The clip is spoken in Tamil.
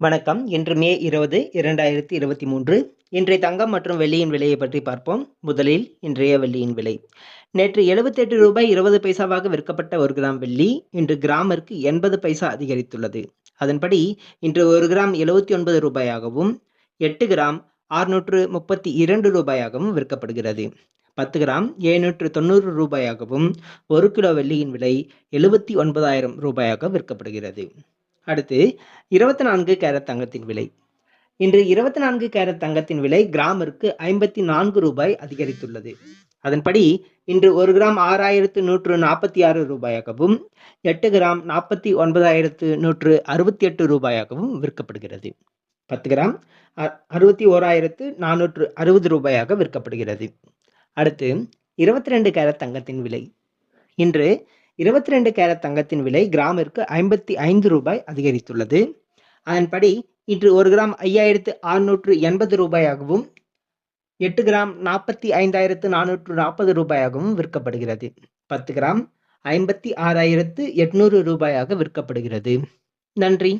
வணக்கம். இன்று மே இருபது இரண்டாயிரத்தி இருபத்தி மூன்று. இன்றைய தங்கம் மற்றும் வெள்ளியின் விலையை பற்றி பார்ப்போம். முதலில் இன்றைய வெள்ளியின் விலை. நேற்று எழுபத்தெட்டு ரூபாய் இருபது பைசாவாக விற்கப்பட்ட ஒரு கிராம் வெள்ளி இன்று கிராமிற்கு எண்பது பைசா அதிகரித்துள்ளது. அதன்படி இன்று ஒரு கிராம் எழுபத்தி ஒன்பது ரூபாயாகவும் எட்டு கிராம் ஆறுநூற்று முப்பத்தி இரண்டு ரூபாயாகவும் விற்கப்படுகிறது. பத்து கிராம் எழுநூற்று தொண்ணூறு ரூபாயாகவும் ஒரு கிலோ வெள்ளியின் விலை எழுபத்தி ஒன்பதாயிரம் ரூபாயாக விற்கப்படுகிறது. அடுத்து இருபத்தி நான்கு கேரட் தங்கத்தின் விலை. இன்று இருபத்தி நான்கு கேரட் தங்கத்தின் விலை கிராமிற்கு ஐம்பத்தி நான்கு ரூபாய் அதிகரித்துள்ளது. அதன்படி இன்று ஒரு கிராம் ஆறாயிரத்து நூற்று நாற்பத்தி ஆறு ரூபாயாகவும் எட்டு கிராம் நாற்பத்தி ஒன்பதாயிரத்து நூற்று அறுபத்தி எட்டு ரூபாயாகவும் விற்கப்படுகிறது. பத்து கிராம் அறுபத்தி ஓராயிரத்து நானூற்று அறுபது ரூபாயாக விற்கப்படுகிறது. அடுத்து இருபத்தி ரெண்டு கேரட் தங்கத்தின் விலை. இன்று இருபத்தி ரெண்டு கேரட் தங்கத்தின் விலை கிராமிற்கு ஐம்பத்தி ஐந்து ரூபாய் அதிகரித்துள்ளது. அதன்படி இன்று ஒரு கிராம் ஐயாயிரத்து அறுநூற்று எண்பது ரூபாயாகவும் எட்டு கிராம் நாற்பத்தி ஐந்தாயிரத்து நானூற்று நாற்பது ரூபாயாகவும் விற்கப்படுகிறது. பத்து கிராம் ஐம்பத்தி ஆறாயிரத்து எட்நூறு ரூபாயாக விற்கப்படுகிறது. நன்றி.